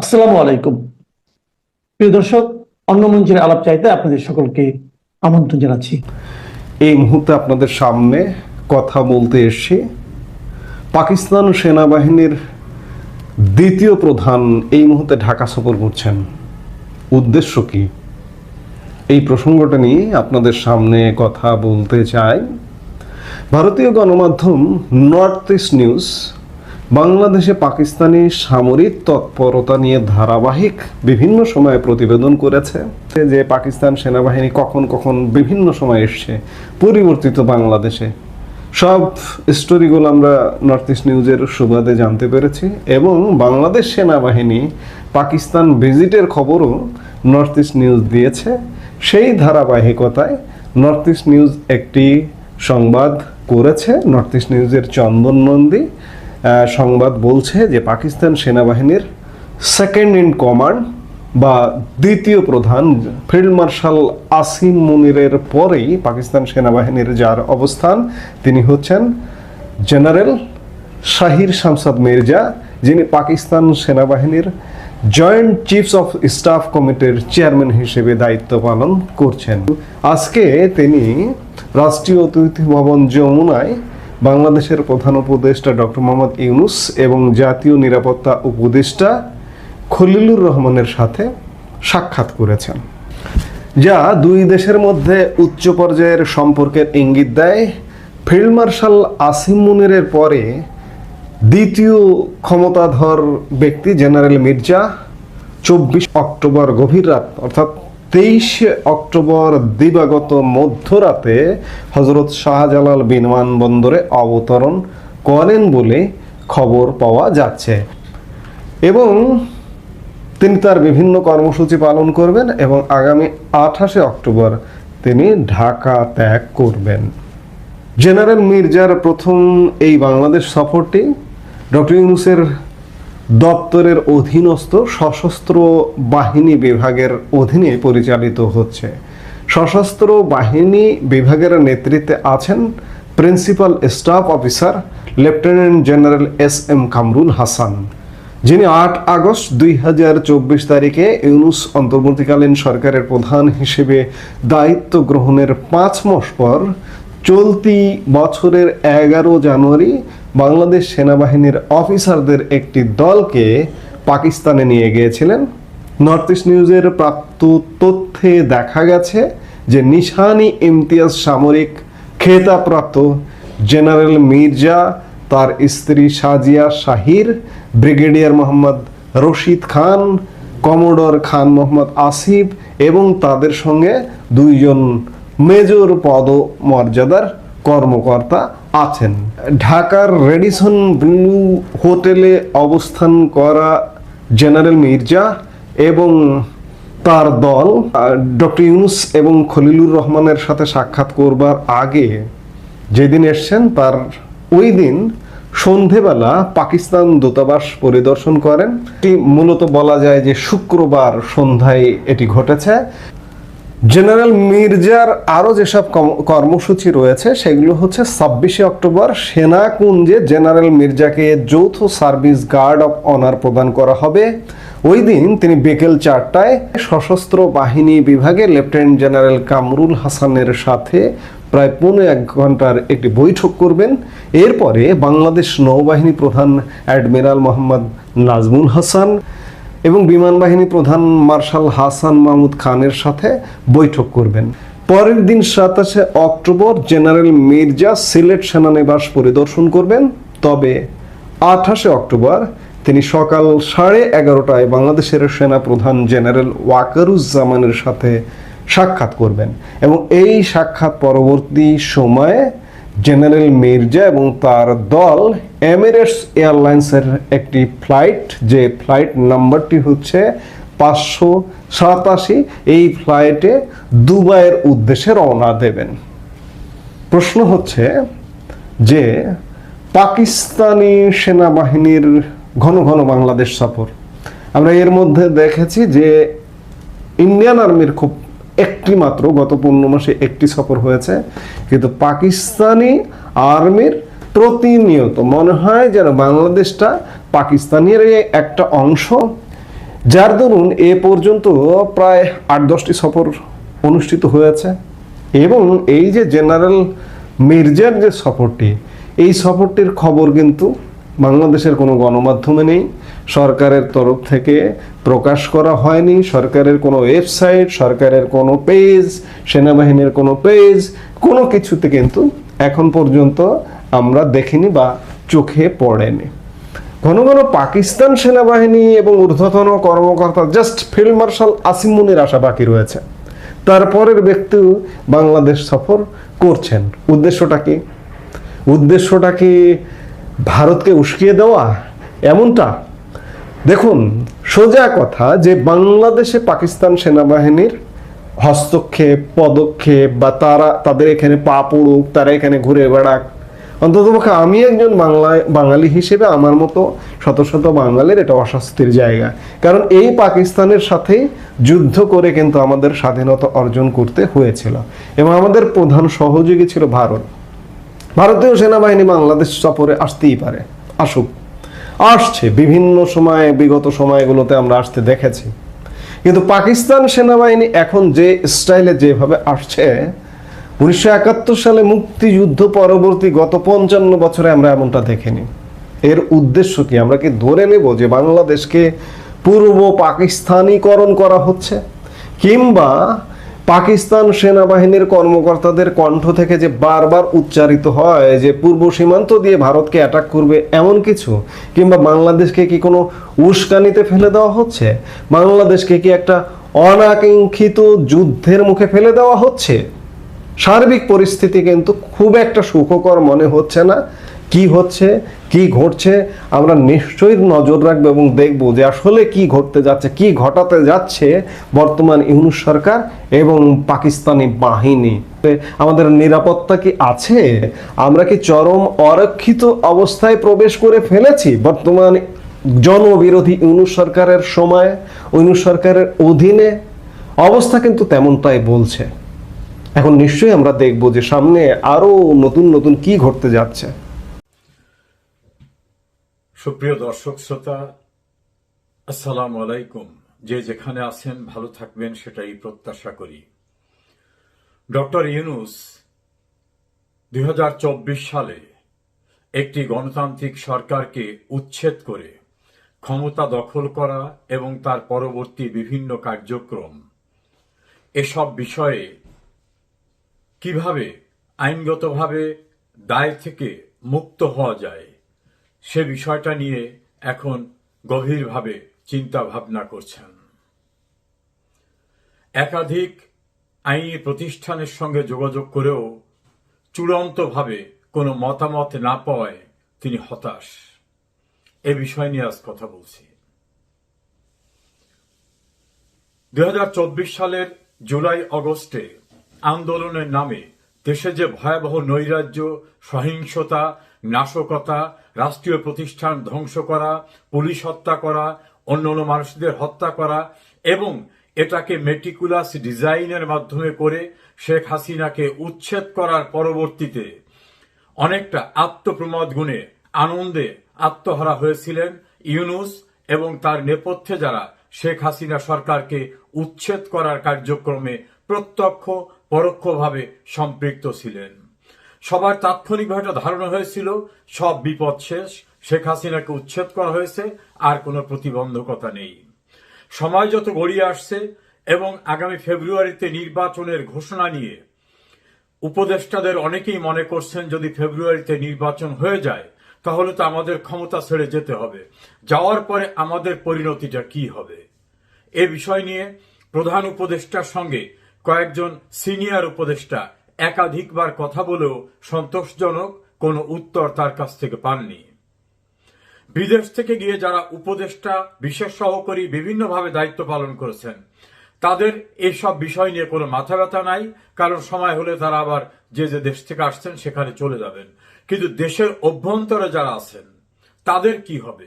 আসসালামু আলাইকুম। প্রিয় দর্শক, অন্য মঞ্চের আলাপ চাইতে আপনাদের সকলকে আমন্ত্রণ জানাচ্ছি। এই মুহূর্তে আপনাদের সামনে কথা বলতে এসে পাকিস্তান সেনাবাহিনীর দ্বিতীয় প্রধান এই মুহূর্তে ঢাকা সফর করছেন। উদ্দেশ্য কি? এই প্রসঙ্গটা নিয়ে আপনাদের সামনে কথা বলতে চাই। ভারতীয় গণমাধ্যম নর্থ ইস্ট নিউজ বাংলাদেশে পাকিস্তানি সামরিক তৎপরতা নিয়ে ধারাবাহিক বিভিন্ন সময়ে প্রতিবেদন করেছে যে পাকিস্তান সেনাবাহিনী কখন কখন বিভিন্ন সময় এসছে, পরিবর্তিত বাংলাদেশে। সব স্টোরিগুলো আমরা নর্থ ইস্ট নিউজের সুবাদে জানতে পেরেছি এবং বাংলাদেশ সেনাবাহিনী পাকিস্তান ভিজিটের খবরও নর্থ ইস্ট নিউজ দিয়েছে। সেই ধারাবাহিকতায় নর্থ ইস্ট নিউজ একটি সংবাদ করেছে। নর্থ ইস্ট নিউজের চন্দন নন্দী সংবাদ বলছে যে পাকিস্তান সেনাবাহিনীর সেকেন্ড ইন কমান্ড বা দ্বিতীয় প্রধান ফিল্ড মার্শাল আসিম মুনিরের পরেই পাকিস্তান সেনাবাহিনীর যার অবস্থান, তিনি হচ্ছেন জেনারেল শাহির শামসাদ মির্জা, যিনি পাকিস্তান সেনাবাহিনীর জয়েন্ট চিফস অফ স্টাফ কমিটির চেয়ারম্যান হিসেবে দায়িত্ব পালন করছেন। আজকে তিনি রাষ্ট্রীয় অতিথি ভবন যমুনায় বাংলাদেশের প্রধান উপদেষ্টা ডক্টর মোহাম্মদ ইউনুস এবং জাতীয় নিরাপত্তা উপদেষ্টা খলিলুর রহমানের সাথে সাক্ষাৎ করেছেন, যা দুই দেশের মধ্যে উচ্চ পর্যায়ের সম্পর্কের ইঙ্গিত দেয়। ফিল্ড মার্শাল আসিম মুনিরের পরে দ্বিতীয় ক্ষমতাধর ব্যক্তি জেনারেল মির্জা, চব্বিশ অক্টোবর গভীর রাত, অর্থাৎ তেইশে অক্টোবর দিবাগত মধ্যরাতে হজরত শাহজালাল বিমানবন্দরে অবতরণ করেন বলে খবর পাওয়া যাচ্ছে। এবং তিনি তার বিভিন্ন কর্মসূচি পালন করবেন এবং আগামী আঠাশে অক্টোবর তিনি ঢাকা ত্যাগ করবেন। জেনারেল মির্জার প্রথম এই বাংলাদেশ সফরটি ডক্টর ইউনুসের দপ্তরের অধীনস্থ সশস্ত্র বাহিনী বিভাগের অধীনে পরিচালিত হচ্ছে। সশস্ত্র বাহিনী বিভাগের নেতৃত্বে আছেন principal staff officer lieutenant general S M Kamrul Hasan, যিনি আট আগস্ট দুই হাজার চব্বিশ তারিখে ইউনুস অন্তর্বর্তীকালীন সরকারের প্রধান হিসেবে দায়িত্ব গ্রহণের পাঁচ মাস পর চলতি বছরের এগারো জানুয়ারি বাংলাদেশ সেনাবাহিনীর অফিসারদের একটি দলকে পাকিস্তানে নিয়ে গিয়েছিলেন। নর্থ ইস্ট নিউজের প্রাপ্ত তথ্যে দেখা গেছে যে নিশানি ইমতিয়াজ সামরিক খেতাবপ্রাপ্ত জেনারেল মির্জা, তার স্ত্রী সাজিয়া শাহির, ব্রিগেডিয়ার মোহাম্মদ রশিদ খান, কমোডর খান মোহাম্মদ আসিফ এবং তাদের সঙ্গে দুইজন মেজর পদ মর্যাদার কর্মকর্তা আছেন। ঢাকার রেডিসন ব্লু হোটেলে অবস্থান করা জেনারেল মির্জা এবং তার দল ডক্টর ইউনুস এবং খলিলুর রহমানের সাথে সাক্ষাৎ করবার আগে যেদিন এসছেন, তার ওই দিন সন্ধেবেলা পাকিস্তান দূতাবাস পরিদর্শন করেন। মূলত বলা যায় যে শুক্রবার সন্ধ্যায় এটি ঘটেছে। জেনারেল মির্জার আরও যেসব কর্মসূচি রয়েছে, সেগুলো হচ্ছে ছাব্বিশে অক্টোবর সেনাকুঞ্জে জেনারেল মির্জাকে যৌথ সার্ভিস গার্ড অফ অনার প্রদান করা হবে। ওই দিন তিনি বিকেল চারটায় সশস্ত্র বাহিনী বিভাগে লেফটেন্যান্ট জেনারেল কামরুল হাসানের সাথে প্রায় পৌনে এক ঘণ্টার একটি বৈঠক করবেন। এরপরে বাংলাদেশ নৌবাহিনী প্রধান অ্যাডমিরাল মোহাম্মদ নাজমুল হাসান এবং বিমান বাহিনী প্রধান মার্শাল হাসান মাহমুদ খানের সাথে বৈঠক করবেন। পরের দিন সাতাশে অক্টোবর জেনারেল মির্জা সিলেট সেনানিবাস পরিদর্শন করবেন। তবে আঠাশে অক্টোবর তিনি সকাল সাড়ে এগারোটায় বাংলাদেশের সেনা প্রধান জেনারেল ওয়াকারুজ্জামানের সাথে সাক্ষাৎ করবেন এবং এই সাক্ষাৎ পরবর্তী সময়ে জেনারেল মির্জা এবং তার দল এমিরেটস এয়ারলাইন্সের একটি ফ্লাইট, যে ফ্লাইট নাম্বারটি হচ্ছে পাঁচশো সাতাশি, এই ফ্লাইটে দুবাইয়ের উদ্দেশ্যে রওনা দেবেন। প্রশ্ন হচ্ছে যে পাকিস্তানি সেনাবাহিনীর ঘন ঘন বাংলাদেশ সফর, আমরা এর মধ্যে দেখেছি যে ইন্ডিয়ান আর্মির খুব একটি মাত্র, গত পনেরো মাসে একটি সফর হয়েছে। কিন্তু পাকিস্তানি আর্মির প্রতিনিয়ত মনে হয় যেন বাংলাদেশটা পাকিস্তানের একটা অংশ। যার দরুন এ পর্যন্ত প্রায় আট দশটি সফর অনুষ্ঠিত হয়েছে। এবং এই যে জেনারেল মির্জার যে সফরটি, এই সফরটির খবর কিন্তু বাংলাদেশের কোনো গণমাধ্যমে নেই, সরকারের তরফ থেকে প্রকাশ করা হয়নি, সরকারের কোনো ওয়েবসাইট, সরকারের কোনো পেজ, সেনাবাহিনীর কোনো পেজ, কোনো কিছুতে কিন্তু এখন পর্যন্ত আমরা দেখিনি বা চোখে পড়েনি। ঘন ঘন পাকিস্তান সেনাবাহিনী এবং ঊর্ধ্বতন কর্মকর্তা just field marshal Asim Munir আশা বাকি রয়েছে। তারপরের ব্যক্তি বাংলাদেশ সফর করছেন। উদ্দেশ্যটা কি? উদ্দেশ্যটা কি ভারতকে উস্কিয়ে দেওয়া এমনটা? দেখুন, সোজা কথা যে বাংলাদেশে পাকিস্তান সেনাবাহিনীর হস্তক্ষেপ, পদক্ষেপ বা তারা, তাদের এখানে পা পড়ুক, তারা এখানে ঘুরে বেড়াক অন্ততপক্ষে আমি একজন বাংলায়, বাঙালি হিসেবে আমার মতো শত শত বাঙালির এটা অস্বস্তির জায়গা। কারণ এই পাকিস্তানের সাথেই যুদ্ধ করে কিন্তু আমাদের স্বাধীনতা অর্জন করতে হয়েছিল। এবং আমাদের প্রধান সহযোগী ছিল ভারত। ভারতীয় সেনাবাহিনী বাংলাদেশ সফরে আসতেই পারে। আসুক। আসছে। বিভিন্ন সময়ে, বিগত সময়গুলোতে আমরা আসতে দেখেছি। কিন্তু পাকিস্তান সেনাবাহিনী এখন যে স্টাইলে যেভাবে আসছে, উনিশশো একাত্তর সালে মুক্তিযুদ্ধ পরবর্তী গত পঞ্চান্ন বছরে আমরা এমনটা দেখিনি। এর উদ্দেশ্য কি? আমরা কি ধরে নেব যে বাংলাদেশকে পূর্ব পাকিস্তানিকরণ করা হচ্ছে? কিংবা পাকিস্তান সেনাবাহিনীর কর্মকর্তাদের কণ্ঠ থেকে যে বারবার উচ্চারিত হয়, যে পূর্ব সীমান্ত দিয়ে ভারতকে অ্যাটাক করবে এমন কিছু, কিংবা বাংলাদেশকে কি কোনো উস্কানিতে ফেলে দেওয়া হচ্ছে? বাংলাদেশকে কি একটা অনাকাঙ্ক্ষিত যুদ্ধের মুখে ফেলে দেওয়া হচ্ছে? সার্বিক পরিস্থিতি কিন্তু খুব একটা সুখকর মনে হচ্ছে না। কি হচ্ছে, কি ঘটছে, আমরা নিশ্চয়ই নজর রাখব এবং দেখব যে আসলে কি ঘটতে যাচ্ছে, কি ঘটাতে যাচ্ছে বর্তমান ইউনুস সরকার এবং পাকিস্তানি বাহিনী। আমাদের নিরাপত্তা কি আছে? আমরা কি চরম অরক্ষিত অবস্থায় প্রবেশ করে ফেলেছি বর্তমান জনবিরোধী ইউনুস সরকারের সময়, ইউনুস সরকারের অধীনে? অবস্থা কিন্তু তেমনটাই বলছে। এখন নিশ্চয়ই আমরা দেখব যে সামনে আরও নতুন নতুন কি ঘটতে যাচ্ছে। সুপ্রিয় দর্শক শ্রোতা, আসসালামু আলাইকুম। যে যেখানে আছেন, ভালো থাকবেন, সেটাই প্রত্যাশা করি। ডক্টর ইউনুস দু হাজার চব্বিশ সালে একটি গণতান্ত্রিক সরকারকে উচ্ছেদ করে ক্ষমতা দখল করা এবং তার পরবর্তী বিভিন্ন কার্যক্রম, এসব বিষয়ে কীভাবে আইনগতভাবে দায় থেকে মুক্ত হওয়া যায় সে বিষয়টা নিয়ে এখন গভীরভাবে চিন্তা ভাবনা করছেন। একাধিক আইনি প্রতিষ্ঠানের সঙ্গে যোগাযোগ করেও চূড়ান্তভাবে কোনো মতামত না পাওয়ায় তিনি হতাশ। এ বিষয় নিয়ে আজ কথা বলছি। দু হাজার চব্বিশ সালের জুলাই অগস্টে আন্দোলনের নামে দেশে যে ভয়াবহ নৈরাজ্য, সহিংসতা নাশকতা, রাষ্ট্রীয় প্রতিষ্ঠান ধ্বংস করা, পুলিশ হত্যা করা অন্যান্য মানুষদের হত্যা করা এবং এটাকে মেটিকুলাস ডিজাইনের মাধ্যমে করে শেখ হাসিনাকে উচ্ছেদ করার পরবর্তীতে অনেকটা আত্মপ্রমোদ গুণে আনন্দে আত্মহারা হয়েছিলেন ইউনুস এবং তার নেপথ্যে যারা শেখ হাসিনা সরকারকে উচ্ছেদ করার কার্যক্রমে প্রত্যক্ষ, পরোক্ষভাবে সম্পৃক্ত ছিলেন। সবার তাৎক্ষণিকভাবে একটা ধারণা হয়েছিল, সব বিপদ শেষ, শেখ হাসিনাকে উচ্ছেদ করা হয়েছে, আর কোনো প্রতিবন্ধকতা নেই। সময় যত গড়িয়ে আসছে এবং আগামী ফেব্রুয়ারিতে নির্বাচনের ঘোষণা নিয়ে উপদেষ্টাদের অনেকেই মনে করছেন, যদি ফেব্রুয়ারিতে নির্বাচন হয়ে যায়, তাহলে তো আমাদের ক্ষমতা ছেড়ে যেতে হবে। যাওয়ার পরে আমাদের পরিণতিটা কি হবে? এ বিষয় নিয়ে প্রধান উপদেষ্টার সঙ্গে কয়েকজন সিনিয়র উপদেষ্টা একাধিকবার কথা বলেও সন্তোষজনক কোনো উত্তর তার কাছ থেকে পাননি। বিদেশ থেকে গিয়ে যারা উপদেষ্টা, বিশেষ সহকারী বিভিন্নভাবে দায়িত্ব পালন করেছেন, তাদের এইসব বিষয় নিয়ে কোনো মাথা ব্যথা নাই, কারণ সময় হলে তারা আবার যে যে দেশ থেকে আসছেন সেখানে চলে যাবেন। কিন্তু দেশের অভ্যন্তরে যারা আছেন, তাদের কি হবে?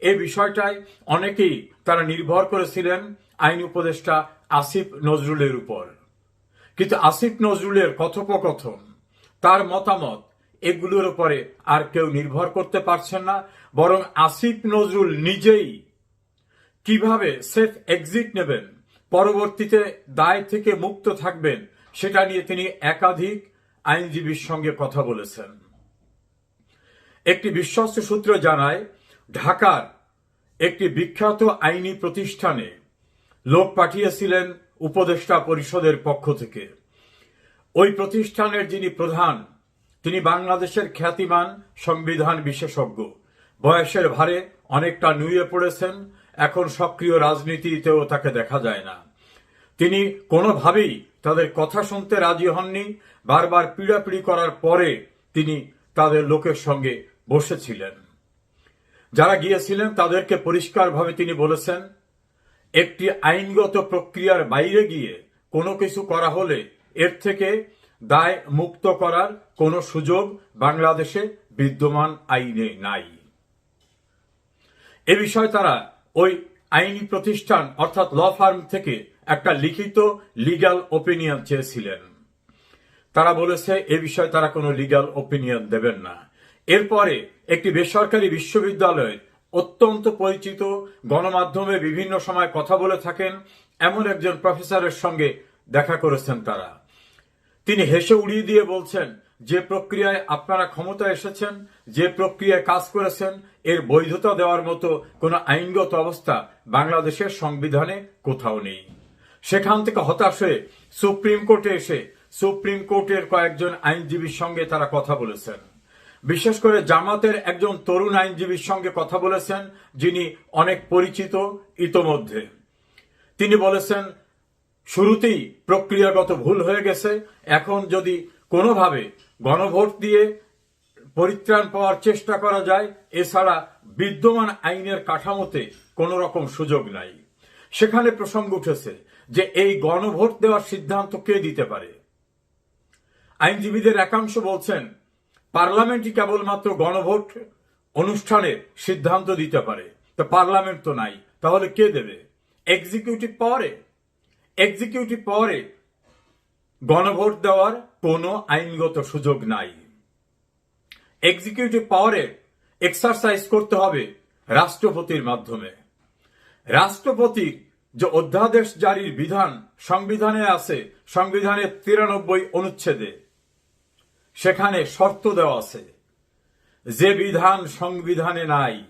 এ বিষয়টাই অনেকেই তারা নির্ভর করেছিলেন আইন উপদেষ্টা আসিফ নজরুলের উপর। কিন্তু আসিফ নজরুলের কথোপকথন, তার মতামত, এগুলোর উপরে আর কেউ নির্ভর করতে পারছেন না, বরং আসিফ নজরুল নিজেই কীভাবে সেফ এক্সিট নেবেন, পরবর্তীতে দায় থেকে মুক্ত থাকবেন, সেটা নিয়ে তিনি একাধিক আইনজীবীর সঙ্গে কথা বলেছেন। একটি বিশ্বস্ত সূত্র জানায়, ঢাকার একটি বিখ্যাত আইনি প্রতিষ্ঠানে লোক পাঠিয়েছিলেন উপদেষ্টা পরিষদের পক্ষ থেকে। ওই প্রতিষ্ঠানের যিনি প্রধান, তিনি বাংলাদেশের খ্যাতিমান সংবিধান বিশেষজ্ঞ। বয়সের ভারে অনেকটা নুয়ে পড়েছেন, এখন সক্রিয় রাজনীতিতেও তাকে দেখা যায় না। তিনি কোনোভাবেই তাদের কথা শুনতে রাজি হননি, বারবার পিড়াপিড়ি করার পরে তিনি তাদের লোকের সঙ্গে বসেছিলেন। যারা গিয়েছিলেন তাদেরকে পরিষ্কারভাবে তিনি বলেছেন একটি আইনগত প্রক্রিয়ার বাইরে গিয়ে কোনো কিছু করা হলে এর থেকে দায় মুক্ত করার কোনো সুযোগ বাংলাদেশে বিদ্যমান আইনে নাই। এ বিষয়ে তারা ওই আইনি প্রতিষ্ঠান অর্থাৎ ল ফার্ম থেকে একটা লিখিত লিগ্যাল ওপিনিয়ন চেয়েছিলেন। তারা বলেছে, এ বিষয়ে তারা কোনো লিগ্যাল ওপিনিয়ন দেবেন না। এরপরে একটি বেসরকারি বিশ্ববিদ্যালয়ের অত্যন্ত পরিচিত, গণমাধ্যমে বিভিন্ন সময় কথা বলে থাকেন, এমন একজন প্রফেসরের সঙ্গে দেখা করেছেন তারা। তিনি হেসে উড়িয়ে দিয়ে বলছেন, যে প্রক্রিয়ায় আপনারা ক্ষমতা এসেছেন, যে প্রক্রিয়ায় কাজ করেছেন, এর বৈধতা দেওয়ার মতো কোনো আইনগত অবস্থা বাংলাদেশের সংবিধানে কোথাও নেই। সেখান থেকে হতাশ হয়ে সুপ্রিম কোর্টে এসে সুপ্রিম কোর্টের কয়েকজন আইনজীবীর সঙ্গে তারা কথা বলেছেন। বিশেষ করে জামাতের একজন তরুণ আইনজীবীর সঙ্গে কথা বলেছেন, যিনি অনেক পরিচিত ইতোমধ্যে। তিনি বলেছেন, শুরুতেই প্রক্রিয়াগত ভুল হয়ে গেছে। এখন যদি কোনোভাবে গণভোট দিয়ে পরিত্রাণ পাওয়ার চেষ্টা করা যায়, এছাড়া বিদ্যমান আইনের কাঠামোতে কোনো রকম সুযোগ নাই। সেখানে প্রসঙ্গ উঠেছে যে এই গণভোট দেওয়ার সিদ্ধান্ত কে দিতে পারে? আইনজীবীদের একাংশ বলছেন পার্লামেন্টই কেবলমাত্র গণভোট অনুষ্ঠানের সিদ্ধান্ত দিতে পারে। তো পার্লামেন্ট তো নাই। তাহলে কে দেবে? এক্সিকিউটিভ পাওয়ারে এক্সিকিউটিভ পাওয়ারে গণভোট দেওয়ার কোনো আইনগত সুযোগ নাই। এক্সিকিউটিভ পাওয়ারে এক্সারসাইজ করতে হবে রাষ্ট্রপতির মাধ্যমে। রাষ্ট্রপতির যে অধ্যাদেশ জারির বিধান সংবিধানে আছে, সংবিধানের তিরানব্বই অনুচ্ছেদে। সেখানে শর্ত দেওয়া আছে। যে বিধান সংবিধানে নাই,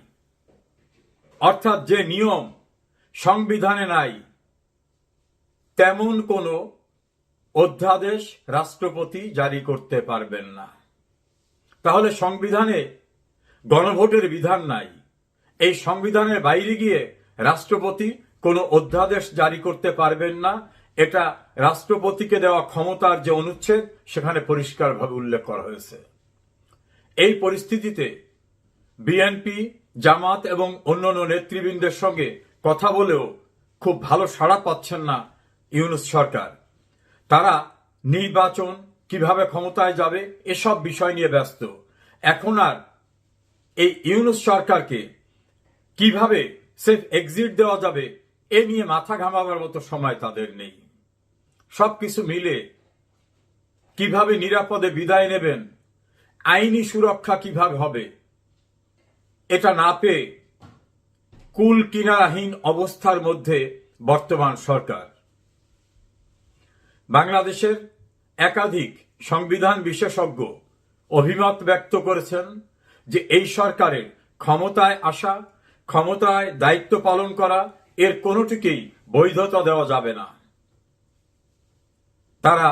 অর্থাৎ যে নিয়ম সংবিধানে নাই, তেমন কোন অধ্যাদেশ রাষ্ট্রপতি জারি করতে পারবেন না। তাহলে সংবিধানে গণভোটের বিধান নাই। এই সংবিধানের বাইরে গিয়ে রাষ্ট্রপতি কোনো অধ্যাদেশ জারি করতে পারবেন না এটা রাষ্ট্রপতিকে দেওয়া ক্ষমতার যে অনুচ্ছেদ, সেখানে পরিষ্কারভাবে উল্লেখ করা হয়েছে। এই পরিস্থিতিতে বিএনপি, জামাত এবং অন্যান্য নেতৃবৃন্দের সঙ্গে কথা বলেও খুব ভালো সাড়া পাচ্ছেন না ইউনুস সরকার। তারা নির্বাচন কীভাবে ক্ষমতায় যাবে, এসব বিষয় নিয়ে ব্যস্ত। এখন আর এই ইউনুস সরকারকে কীভাবে সেফ এক্সিট দেওয়া যাবে এ নিয়ে মাথা ঘামাবার মতো সময় তাদের নেই। সবকিছু মিলে কীভাবে নিরাপদে বিদায় নেবেন, আইনি সুরক্ষা কীভাবে হবে, এটা না পেয়ে কুল কিনারাহীন অবস্থার মধ্যে বর্তমান সরকার। বাংলাদেশের একাধিক সংবিধান বিশেষজ্ঞ অভিমত ব্যক্ত করেছেন যে এই সরকারের ক্ষমতায় আসা, ক্ষমতায় দায়িত্ব পালন করা এর কোনোটিকেই বৈধতা দেওয়া যাবে না। তারা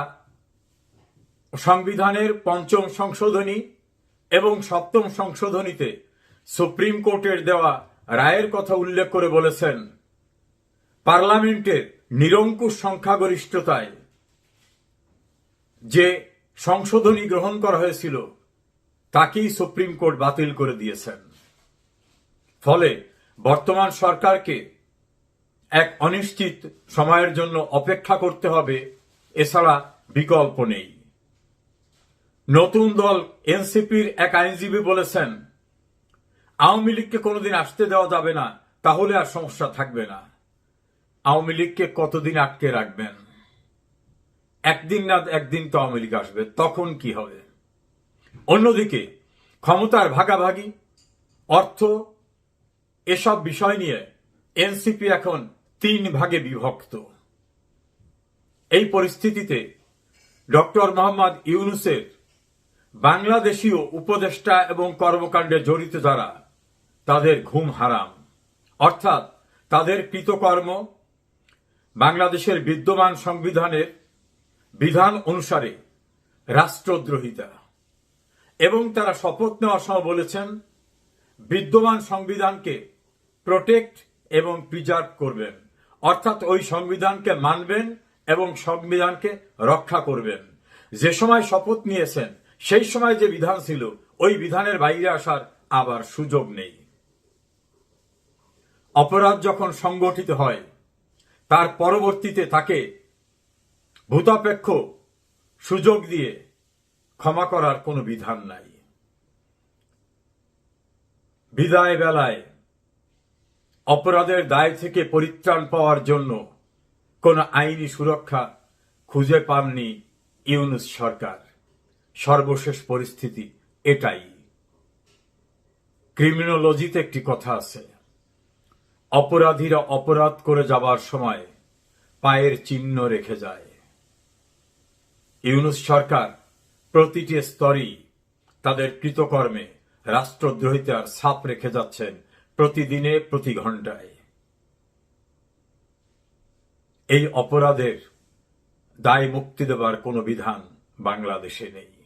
সংবিধানের পঞ্চম সংশোধনী এবং সপ্তম সংশোধনীতে সুপ্রিম কোর্টের দেওয়া রায়ের কথা উল্লেখ করে বলেছেন, পার্লামেন্টের নিরঙ্কুশ সংখ্যাগরিষ্ঠতায় যে সংশোধনী গ্রহণ করা হয়েছিল, তাকেই সুপ্রিম কোর্ট বাতিল করে দিয়েছেন। ফলে বর্তমান সরকারকে এক অনিশ্চিত সময়ের জন্য অপেক্ষা করতে হবে, এছাড়া বিকল্প নেই। নতুন দল এনসিপির এক আইনজীবী বলেছেন, আওয়ামী লীগকে কোনোদিন আসতে দেওয়া যাবে না, তাহলে আর সমস্যা থাকবে না। আওয়ামী লীগকে কতদিন আটকে রাখবেন? একদিন না, একদিন তো আওয়ামী লীগ আসবে, তখন কি হবে? অন্যদিকে, ক্ষমতার ভাগাভাগি, অর্থ, এসব বিষয় নিয়ে এনসিপি এখন তিন ভাগে বিভক্ত। এই পরিস্থিতিতে ডক্টর মোহাম্মদ ইউনুসের বাংলাদেশীয় উপদেষ্টা এবং কর্মকাণ্ডে জড়িত যারা, তাদের ঘুম হারাম। অর্থাৎ তাদের কৃতকর্ম বাংলাদেশের বিদ্যমান সংবিধানের বিধান অনুসারে রাষ্ট্রদ্রোহিতা। এবং তারা শপথ নেওয়ার সময় বলেছেন, বিদ্যমান সংবিধানকে প্রোটেক্ট এবং প্রিজার্ভ করবেন। অর্থাৎ ওই সংবিধানকে মানবেন এবং সংবিধানকে রক্ষা করবেন। যে সময় শপথ নিয়েছেন, সেই সময় যে বিধান ছিল, ওই বিধানের বাইরে আসার আবার সুযোগ নেই। অপরাধ যখন সংগঠিত হয়, তার পরবর্তীতে তাকে ভূতাপেক্ষ সুযোগ দিয়ে ক্ষমা করার কোনো বিধান নাই। বিদায় বেলায় অপরাধের দায় থেকে পরিত্রাণ পাওয়ার জন্য কোনো আইনি সুরক্ষা খুঁজে পাননি ইউনুস সরকার। সর্বশেষ পরিস্থিতি এটাই। ক্রিমিনোলজিতে একটি কথা আছে। অপরাধীরা অপরাধ করে যাবার সময় পায়ের চিহ্ন রেখে যায়। ইউনুস সরকার প্রতিটি স্তরেই তাদের কৃতকর্মে রাষ্ট্রদ্রোহিতার ছাপ রেখে যাচ্ছেন প্রতিদিনে প্রতি ঘন্টায় এই অপরাধের দায় মুক্তি দেবার কোনো বিধান বাংলাদেশে নেই।